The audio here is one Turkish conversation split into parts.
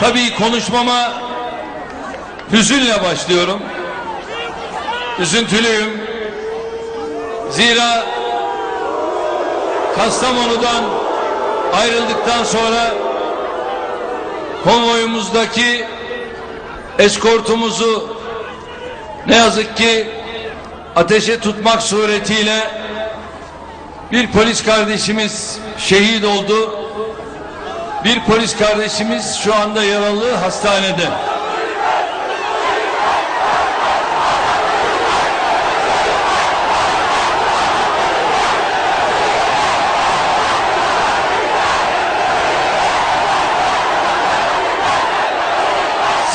Tabii konuşmama hüzünle başlıyorum. Üzüntülüyüm. Zira Kastamonu'dan ayrıldıktan sonra konvoyumuzdaki eskortumuzu ne yazık ki ateşe tutmak suretiyle bir polis kardeşimiz şehit oldu. Bir polis kardeşimiz şu anda yaralı hastanede.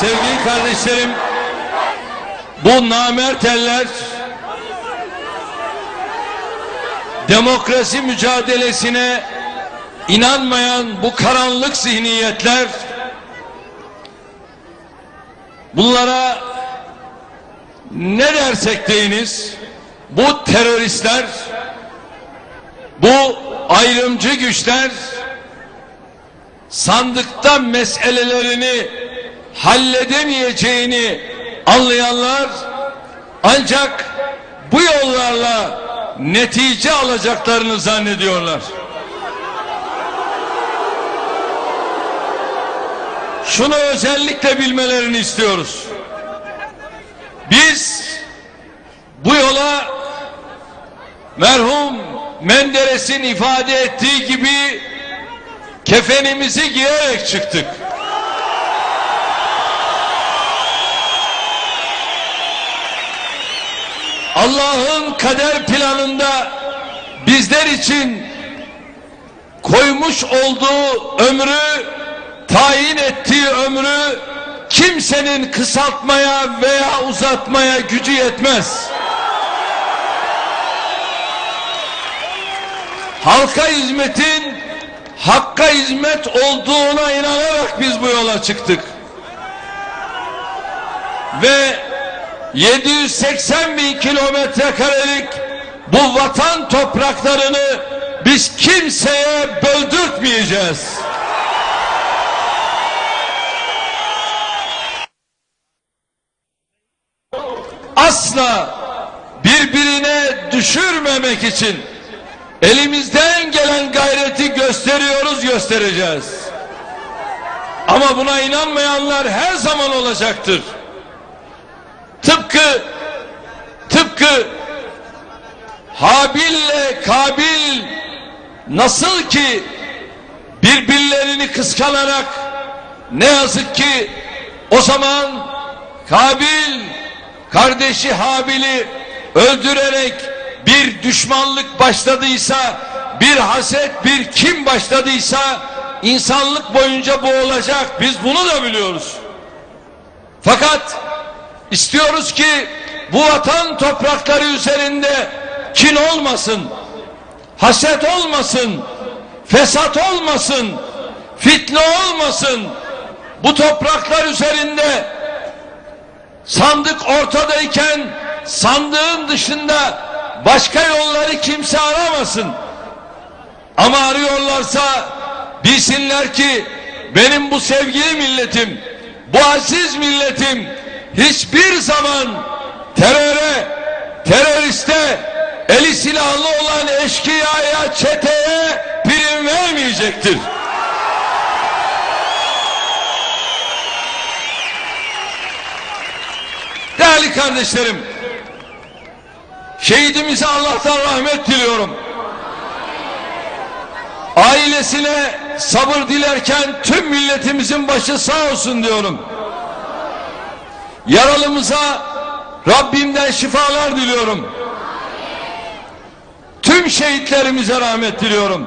Sevgili kardeşlerim, bu namert eller demokrasi mücadelesine inanmayan bu karanlık zihniyetler bunlara ne dersek deyiniz bu teröristler bu ayrımcı güçler sandıkta meselelerini halledemeyeceğini anlayanlar ancak bu yollarla netice alacaklarını zannediyorlar. Şunu özellikle bilmelerini istiyoruz. Biz bu yola merhum Menderes'in ifade ettiği gibi kefenimizi giyerek çıktık. Allah'ın kader planında bizler için koymuş olduğu ömrü tayin ettiği ömrü kimsenin kısaltmaya veya uzatmaya gücü yetmez. Halka hizmetin hakka hizmet olduğuna inanarak biz bu yola çıktık. Ve 780 bin kilometre karelik bu vatan topraklarını biz kimseye böldürtmeyeceğiz. Asla birbirine düşürmemek için elimizden gelen gayreti gösteriyoruz göstereceğiz. Ama buna inanmayanlar her zaman olacaktır. Tıpkı tıpkı Habil'le Kabil nasıl ki birbirlerini kıskanarak ne yazık ki o zaman Kabil kardeşi Habil'i öldürerek bir düşmanlık başladıysa bir haset bir kim başladıysa insanlık boyunca bu olacak biz bunu da biliyoruz. Fakat İstiyoruz ki bu vatan toprakları üzerinde kin olmasın, haset olmasın, fesat olmasın, fitne olmasın. Bu topraklar üzerinde sandık ortadayken sandığın dışında başka yolları kimse aramasın. Ama arıyorlarsa bilsinler ki benim bu sevgili milletim, bu aziz milletim hiçbir zaman teröre, teröriste, eli silahlı olan eşkıyaya, çeteye prim vermeyecektir. Değerli kardeşlerim, şehidimize Allah'tan rahmet diliyorum. Ailesine sabır dilerken tüm milletimizin başı sağ olsun diyorum. Yaralımıza Rabbimden şifalar diliyorum. Tüm şehitlerimize rahmet diliyorum.